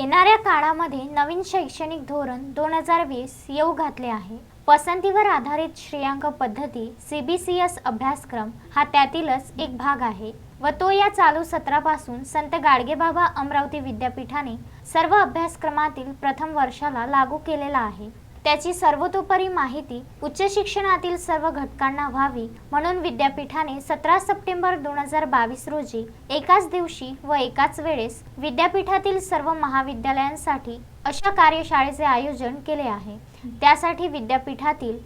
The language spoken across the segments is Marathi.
येणाऱ्या काळामध्ये नवीन शैक्षणिक धोरण दोन हजार वीस येऊ घातले आहे. पसंतीवर आधारित श्रेयांक पद्धती सी बी सी एस अभ्यासक्रम हा त्यातीलच एक भाग आहे व तो या चालू सत्रापासून संत गाडगेबाबा अमरावती विद्यापीठाने सर्व अभ्यासक्रमातील प्रथम वर्षाला लागू केलेला आहे. त्याची सर्वतोपरी माहिती उच्च शिक्षणातील सर्व घटकांना व्हावी म्हणून विद्यापीठाने सतरा सप्टेंबर दोन हजार बावीस रोजी एकाच दिवशी व एकाच वेळेस विद्यापीठातील सर्व महाविद्यालयांसाठी अशा कार्यशाळेचे आयोजन केले आहे. त्यासाठी विद्यापीठातील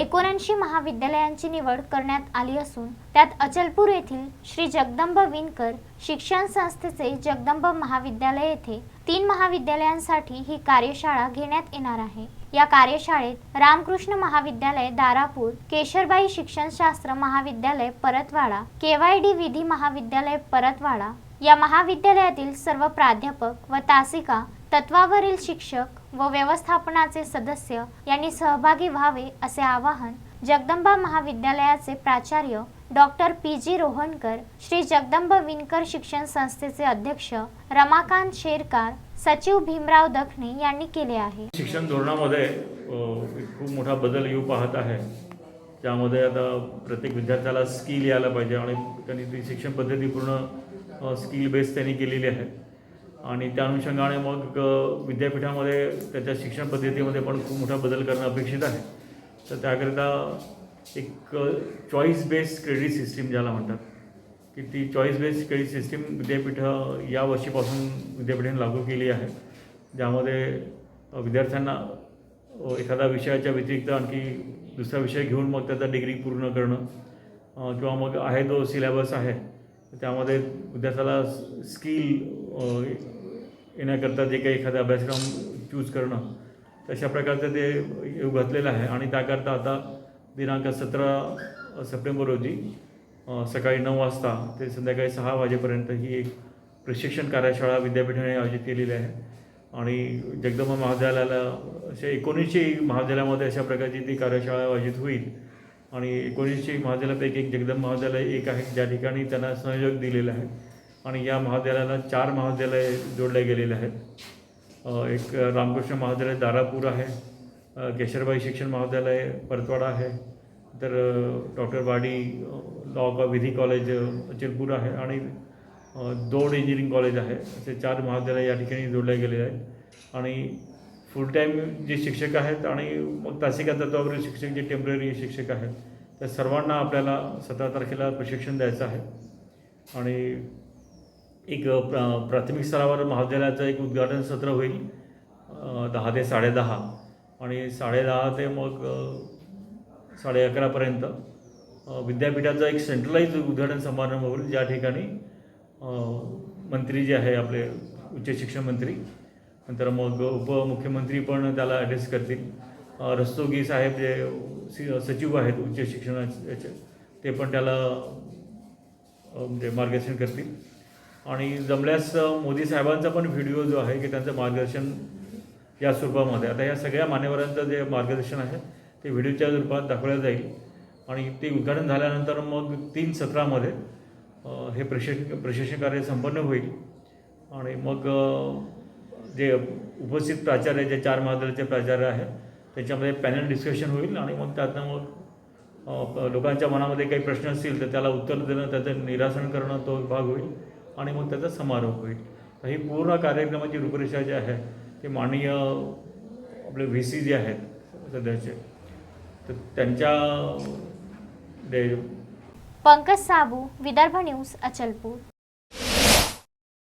एकोणऐंशी महाविद्यालयांची निवड करण्यात आली असून त्यात अचलपूर येथील श्री जगदंब विणकर शिक्षण संस्थेचे जगदंब महाविद्यालय येथे तीन महाविद्यालयांसाठी ही कार्यशाळा घेण्यात येणार आहे. या कार्यशाळेत रामकृष्ण महाविद्यालय दारापूर केशरबाई शिक्षणशास्त्र महाविद्यालय परतवाडा केवायडी विधी महाविद्यालय परतवाडा या महाविद्यालयातील सर्व प्राध्यापक व तासिका तत्वावरील शिक्षक व व्यवस्थापनाचे सदस्य यांनी सहभागी व्हावे असे आवाहन जगदंबा महाविद्यालयाचे प्राचार्य doctor P G Rohankar Shri Jagdamb Vinkar शिक्षण संस्थेचे अध्यक्ष रमाकांत शेरकार सचिव भीमराव दखणे यांनी केले आहे. शिक्षण धोरणामध्ये खूप मोठा बदल येऊ पाहत आहे. त्यामध्ये आता प्रत्येक विद्यार्थ्याला स्किल यायला पाहिजे आणि त्यांनी ती शिक्षण पद्धती पूर्ण स्किल बेस त्यांनी केलेली आहे. आणि त्या अनुषंगाने मग विद्यापीठामध्ये त्याच्या शिक्षण पद्धतीमध्ये पण खूप मोठा बदल करणं अपेक्षित आहे. तर त्याकरिता एक चॉईस बेस्ड क्रेडिट सिस्टीम ज्याला म्हणतात की ती चॉईस बेस्ड क्रेडिट सिस्टीम विद्यापीठ या वर्षीपासून विद्यापीठाने लागू केली आहे. ज्यामध्ये विद्यार्थ्यांना एखाद्या एखादा विषयाच्या व्यतिरिक्त आणखी दुसरा विषय घेऊन मग त्याचा डिग्री पूर्ण करणं किंवा मग आहे जो सिलेबस आहे त्यामध्ये विद्यार्थ्याला स्किल येण्याकरता जे काही एखादा अभ्यासक्रम चूज करणं तशा प्रकारचं ते येऊ घातलेलं आहे. आणि त्याकरता आता दिनांक सतरा सप्टेंबर रोजी सकाळी नऊ वाजता ते संध्याकाळी सहा वाजेपर्यंत ही एक प्रशिक्षण कार्यशाळा विद्यापीठाने आयोजित केलेली आहे. आणि जगदंबा महाविद्यालयाला अशा एकोणीसशे महाविद्यालयामध्ये अशा प्रकारची ती कार्यशाळा आयोजित होईल. आणि एकोणीसशे महाविद्यालयापैकी एक जगदम महाविद्यालय एक आहे. ज्या ठिकाणी त्यांना सहयोग दिलेला आहे आणि या महाविद्यालयाला चार महाविद्यालय जोडले गेलेले आहेत. एक रामकृष्ण महाविद्यालय दारापूर आहे. केशरबाई शिक्षण महाविद्यालय परतवाडा आहे. तर डॉक्टर वाडी लॉ का विधी कॉलेज अचलपूर आहे. आणि दोन इंजिनिअरिंग कॉलेज आहे. असे चार महाविद्यालय या ठिकाणी जोडले गेलेले आहेत. आणि फुल टाईम जे शिक्षक आहेत आणि मग तासिका तत्वावरील शिक्षक जे टेंपररी शिक्षक आहेत त्या सर्वांना आपल्याला सतरा तारखेला प्रशिक्षण द्यायचं आहे. आणि एक प्रा प्राथमिक स्तरावर महाविद्यालयाचं एक उद्घाटन सत्र होईल दहा ते साडेदहा आणि साडेदहा ते मग साडे अकरापर्यंत विद्यापीठाचं विद्यापीठाचा एक सेंट्रलाइज उद्घाटन समारंभ होईल. ज्या ठिकाणी मंत्री जे आहे आपले उच्च शिक्षण मंत्री नंतर मग उपमुख्यमंत्री पण त्याला ॲड्रेस करतील. रस्तोगी साहेब जे सचिव आहेत उच्च शिक्षणाचे ते पण त्याला म्हणजे मार्गदर्शन करतील. आणि जमल्यास मोदी साहेबांचा पण व्हिडिओ जो आहे की त्यांचं मार्गदर्शन या स्वरूपामध्ये. आता या सगळ्या मान्यवरांचं जे मार्गदर्शन आहे ते व्हिडिओच्या रूपात दाखवलं जाईल. आणि ते उद्घाटन झाल्यानंतर मग तीन सत्रामध्ये हे प्रशिक्षण प्रशिक्षण कार्य संपन्न होईल. आणि मग जे उपस्थित प्राचार्य जे चार महाविद्यालयाचे प्राचार्य आहेत त्याच्यामध्ये पॅनल डिस्कशन होईल आणि मग त्यातनं मग लोकांच्या मनामध्ये काही प्रश्न असतील तर त्याला उत्तर देणं त्याचं निरासन करणं तो भाग होईल आणि मग त्याचा समारोप होईल. तर ही पूर्ण कार्यक्रमाची रूपरेषा जी आहे ते माननीय आपले व्ही सी जे आहेत सध्याचे. तर त्यांच्या पंकज साबू विदर्भ न्यूज अचलपूर.